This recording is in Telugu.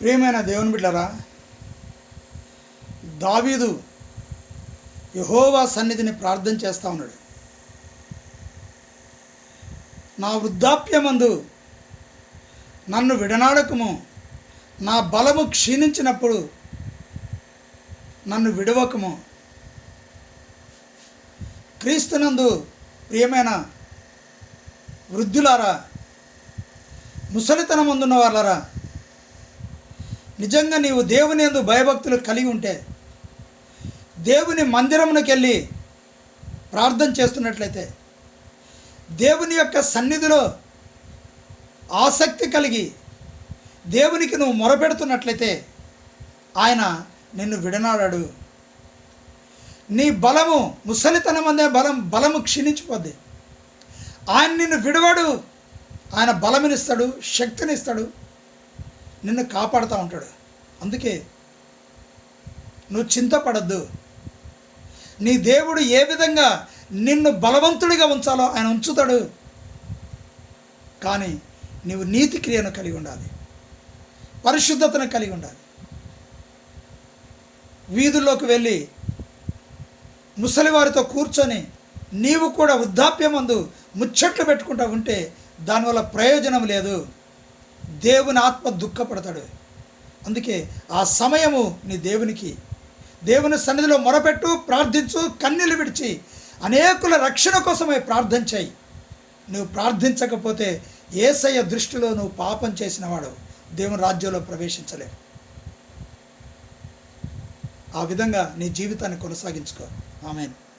ప్రియమైన దేవుని బిడ్డరా దావీదు యహోవా సన్నిధిని ప్రార్థన చేస్తూ ఉన్నాడు. నా వృద్ధాప్యమందు నన్ను విడనాడకము నా బలము క్షీణించినప్పుడు నన్ను విడవకము. క్రీస్తునందు ప్రియమైన వృద్ధులారా ముసలితనం అందున్న వాళ్ళరా నిజంగా నీవు దేవుని ఎందు భయభక్తులు కలిగి ఉంటే దేవుని మందిరమునకు వెళ్ళి ప్రార్థన చేస్తున్నట్లయితే దేవుని యొక్క సన్నిధిలో ఆసక్తి కలిగి దేవునికి నువ్వు మొరపెడుతున్నట్లయితే ఆయన నిన్ను విడనాడాడు. నీ బలము ముసలితనం అనే బలం బలము క్షీణించిపోద్ది. ఆయన నిన్ను విడవాడు ఆయన బలమునిస్తాడు శక్తినిస్తాడు. నిన్ను కాపాడుతూ ఉంటాడు. అందుకే నువ్వు చింతపడద్దు. నీ దేవుడు ఏ విధంగా నిన్ను బలవంతుడిగా ఉంచాలో ఆయన ఉంచుతాడు. కానీ నీవు నీతి క్రియను కలిగి ఉండాలి. పరిశుద్ధతను కలిగి ఉండాలి. వీధుల్లోకి వెళ్ళి ముసలివారితో కూర్చొని నీవు కూడా వృద్ధాప్యమందు ముచ్చట్లు పెట్టుకుంటూ ఉంటే దానివల్ల ప్రయోజనం లేదు. దేవుని ఆత్మ దుఃఖపడతాడు. అందుకే ఆ సమయము నీ దేవునికి. దేవుని సన్నిధిలో మొరపెట్టు ప్రార్థించు కన్నీళ్ళు విడిచి అనేకుల రక్షణ కోసమే ప్రార్థన చేయి. నువ్వు ప్రార్థించకపోతే ఏసయ్య దృష్టిలో నువ్వు పాపం చేసినవాడు దేవుని రాజ్యంలో ప్రవేశించలేవు ఆ విధంగా నీ జీవితాన్ని కొనసాగించుకో. ఆమెను.